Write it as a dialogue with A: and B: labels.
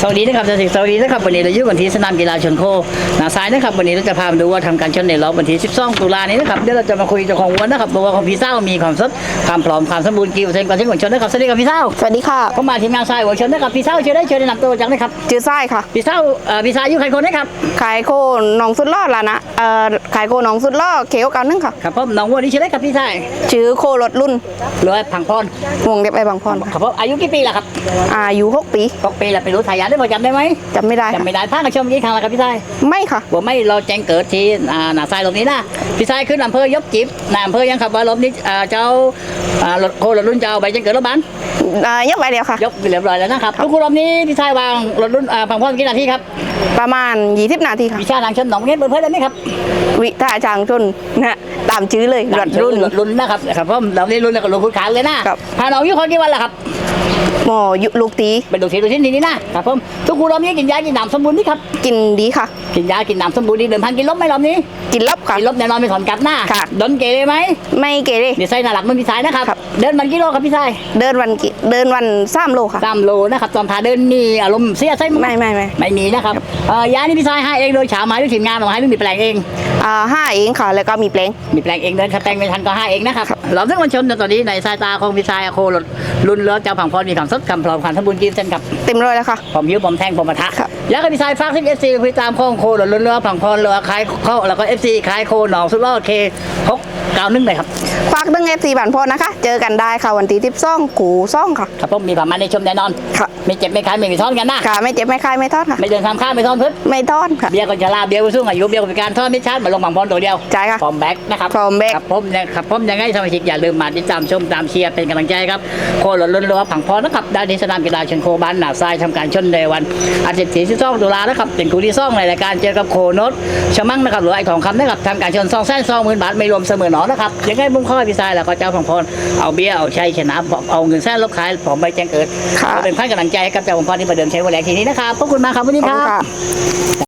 A: สวัสดีนะครับสวัสดีนะครับวันนี้เราอยู่กันที่สนามกีฬาชนโคนาซ้ายนะครับวันนี้เราจะพามาดูว่าทำการชนในรอบวันที่ 12 ตุลานี้นะครับเดี๋ยวเราจะมาคุยเจ้าของวัวนะครับตัวของพี่เศร้ามีความสดความพร้อมความสมบูรณ์กี่เปอร์เซ็นต์ก่อนที่หัวชนนะครับสวัสดีครับพี่เศร้า
B: สวัสดีค่ะ
A: ผมมาทีมงานทรายหัวชนนะครับพี่เศร้าเชิญได้เชิญแนะนำตัวจังเลยครับ
B: จือไส้ค่ะ
A: พี่เศร้าเอ่อพี่ทรายอยู่ใครคนนะครับ
B: ขายโคหนองสุดล่อละนะเอ่อขายโคหนองสุดล่อเขียวเก่านึงค่ะ
A: ครับผมน้องวัวนี่เชิญได้ครับพี่ทราย
B: ชื่อโครถรุ่น
A: หรือว่าพังพร
B: วงเด็บไอบางพร
A: ค
B: ค่ะ
A: รับผมอายุกี่ปีล่ะครับ
B: อายุหกปี
A: ก็ปีละไปรู้ทายาทได้พอจำได้ไหม
B: จำไม่ได้ค่ะ
A: จำไม่ได้พากันชมกี่ครั้งแล้วครับพี่ทราย
B: ไม่ค่ะ
A: ผมไม่เราแจ้งเกิดที่อ่าหนาทรายลมนี้นะพี่ทรายขึ้นอำเภอยบจิบนายอำเภอยังขับว่าลมนี้อ่าเจ้าอ่ารถโครถรุ่นเจ้าใบแจ้งเกิดรถบัส
B: อ่ายกไปเดียวค่ะ
A: ยกเรียบร้อยแล้วนะครับทุกคนลมนี้พี่ทรายวางรถรุ่นอ่าพังพ่อกี่นาทีครับ
B: ประมาณ 20 นาทีค่ะ
A: วิชาทางชนหนองเงี้ยเปิดเผยได้ไหมครับ
B: วิทาจางชนนะ ตามชื่อเลยรถรุ่น
A: รถรุ่นนะครับครับผมเราได้รุ่นแล้วก็รุ่นคุณขานเลยนะครับพาน้องอยู่คนกี่วันละครับ
B: หมอยุลูกตี
A: เป็นดูสีดูที่นี่นี่นะครับผมทุกคนลมนี้กินยากินน้ำสมบูรณ์นี่ครับ
B: กินดีค่ะ
A: กินยากินน้ำสมบูรณ์ดีเดิมพันกินลบไหมลมนี้
B: กินลับค่ะ
A: กินลบแน่นอนไม่ถอนกลับหน้า
B: ค่ะ
A: ดนเกเรไหม
B: ไม่เกเร
A: เดี๋ยวใส่หน้าหลักมันพี่สายนะครับ
B: ครับ
A: เดินมันกิโลครับพี่สาย
B: เดินวันกิเดินวันสามโลค่ะ
A: สามโลนะครับตอนพาเดินนี่อารมณ์เสียใช่ไหม
B: ไม่ไม่ไม่
A: ไม่มีนะครับเอ่อยานี่พี่สายให้เองโดยฉาหมายด้วยทีมงานมาให้ด้วยมีแปลงเอง
B: อ่าห้าเองค่ะ แล้วก็มีแปลง
A: มีแปลงเองเดินถ้าแปลงไม่ทันก็ให้เองนะครับเราซึ่งวันชนตอนนี้ในสายตาของพี่ชายโครถรุ่นเลือเจ้าผังพรมีความสดคำพร้อมความสมบูรณ์กินเส้นกับ
B: เต็มร้อยแล้วค่ะ
A: ผมยื้อผมแทงผมมาทะ
B: ครับ
A: แล้วก็พี่ชายฝากซิเอฟซีพี่ตามข้องโครถรุ่นเลือผังพรเรือคล้ายเข้าแล้วก็เอฟซีคล้ายโคหนองสุดล่อเคหกเก้าหนึ่งเลยครับ
B: ฝากดึงเอฟซีบันพอนะคะ เจอกันได้ค่ะวันที่ทิพซ่องกูซ่องค่ะ
A: ครับผมมีผ่านมาในชมแน่นอน
B: ค่ะ
A: ไม่เจ็บไม่คายไม่มีท้อนกันนะ
B: ค่ะไม่เจ็บไม่คายไม่ทอดค่ะ
A: ไม่เดินทำข้ามไม่ท้อนพึ่
B: ไม่ทอดค่ะ
A: เบียร์ก็จะลาเบียร์ก็สู้อายุเบียร์ก็เป็นการทอดไม่ชาร์จมาลงผังพรตัวเดียว
B: ใช่ค่ะ
A: ฟอร์มแบ็กนะครับ
B: Form back
A: ครับผมนะครับผมยังไงสมาชิกอย่าลืมมาติดตามชมตามเชียร์เป็นกำลังใจครับโคหลนล้นล้อผังพรนะครับได้ที่สนามกีฬาเชนโคบ้านหนาทรายทำการชนในวันอาทิตย์ที่สองตุลานะครับเป็นคู่ที่สองในรายการเจอกับโคโนตชะมั่งนะครับหรือไอ้ทองคำนะครับทำการชนสองแสนสองหมื่นบาทไม่รวมเสมอหนอนะครับยังไงมุ่งข้อพี่ทรายแล้วก็เจ้าผังพรเอาเบี้ยเอาชัยชนะเอาเงินแสนลบขายผมใบแจ้งเกิด
B: ค่ะ
A: เป็นพันกำลังใจให้กับเจ้าผังพรที่มาเดิมใช้วันแรกทีนี้นะครับขอบคุณมากครับวันนี้
B: ขอบ
A: ค
B: คุณ
A: รับ
B: ค่ะ